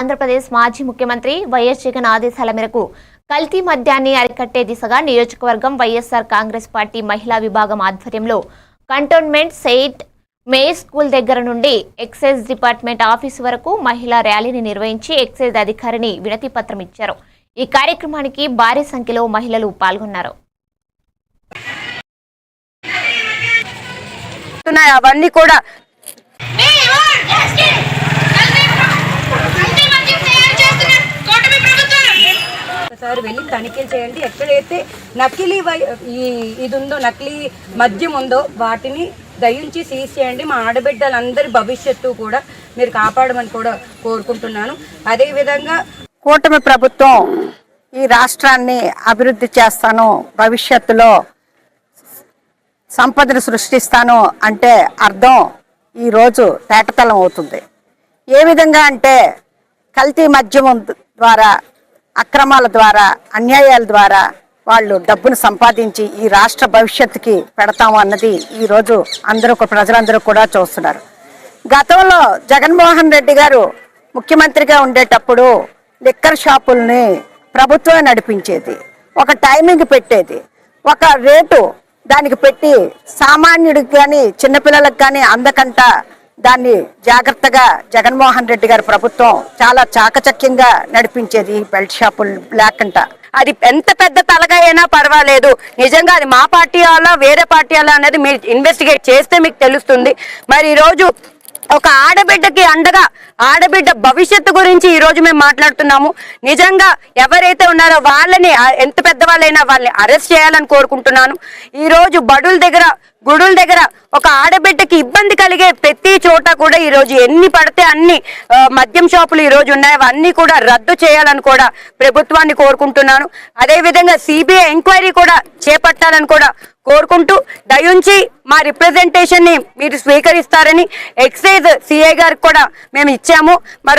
ఆంధ్రప్రదేశ్ మాజీ ముఖ్యమంత్రి వైఎస్ జగన్ ఆదేశాల మేరకు కల్తీ మద్యాన్ని అరికట్టే దిశగా నియోజకవర్గం వైఎస్ఆర్ కాంగ్రెస్ పార్టీ మహిళా విభాగం ఆధ్వర్యంలో కంటోన్మెంట్ సెయిట్ మే స్కూల్ దగ్గర నుండి ఎక్సైజ్ డిపార్ట్మెంట్ ఆఫీసు వరకు మహిళా ర్యాలీని నిర్వహించి ఎక్సైజ్ అధికారిని వినతి పత్రం ఇచ్చారు. ఈ కార్యక్రమానికి భారీ సంఖ్యలో మహిళలు పాల్గొన్నారు. అవన్నీ కూడా ఒకసారి వెళ్ళి తనిఖీలు చేయండి. ఎక్కడైతే నకిలీ వై- ఈ ఇది ఉందో నకిలీ మద్యం ఉందో వాటిని దయించి సీజ్ చేయండి. మా ఆడబిడ్డలందరి భవిష్యత్తు కూడా మీరు కాపాడమని కూడా కోరుకుంటున్నాను. అదేవిధంగా కూటమి ప్రభుత్వం ఈ రాష్ట్రాన్ని అభివృద్ధి చేస్తాను భవిష్యత్తులో సంపదను సృష్టిస్తాను అంటే అర్థం ఈరోజు తేటతలం అవుతుంది. ఏ విధంగా అంటే కల్తీ మద్యం ద్వారా అక్రమాల ద్వారా అన్యాయాల ద్వారా వాళ్ళు డబ్బును సంపాదించి ఈ రాష్ట్ర భవిష్యత్తుకి పెడతాము అన్నది ఈరోజు అందరూ ప్రజలందరూ కూడా చూస్తున్నారు. గతంలో జగన్మోహన్ రెడ్డి గారు ముఖ్యమంత్రిగా ఉండేటప్పుడు లిక్కర్ షాపుల్ని ప్రభుత్వమే నడిపించేది. ఒక టైమింగ్ పెట్టేది. ఒక రేటు దానికి పెట్టి సామాన్యుడికి కానీ చిన్నపిల్లలకు కానీ అందకంట దాన్ని జాగ్రత్తగా జగన్మోహన్ రెడ్డి గారి ప్రభుత్వం చాలా చాకచక్యంగా నడిపించేది బెల్ట్ షాపులు లేకుండా అది ఎంత పెద్ద తలగా అయినా పర్వాలేదు. నిజంగా అది మా పార్టీ వాళ్ళ వేరే పార్టీ వాళ్ళ అనేది మీరు ఇన్వెస్టిగేట్ చేస్తే మీకు తెలుస్తుంది. మరి ఈరోజు ఒక ఆడబిడ్డకి అండగా ఆడబిడ్డ భవిష్యత్తు గురించి ఈ రోజు మేము మాట్లాడుతున్నాము. నిజంగా ఎవరైతే ఉన్నారో వాళ్ళని ఎంత పెద్దవాళ్ళైనా వాళ్ళని అరెస్ట్ చేయాలని కోరుకుంటున్నాను. ఈ రోజు బడుల దగ్గర గుడుల దగ్గర ఒక ఆడబిడ్డకి ఇబ్బంది కలిగే ప్రతి చోట కూడా ఈరోజు ఎన్ని పడితే అన్ని మద్యం షాపులు ఈరోజు ఉన్నాయో ఉన్నాయి. అవన్నీ కూడా రద్దు చేయాలని కూడా ప్రభుత్వాన్ని కోరుకుంటున్నాను. అదేవిధంగా సిబిఐ ఎంక్వైరీ కూడా చేపట్టాలని కూడా కోరుకుంటూ దయుంచి మా రిప్రజెంటేషన్ని మీరు స్వీకరిస్తారని ఎక్సైజ్ సిఐ గారికి కూడా మేము ఇచ్చాము. మరి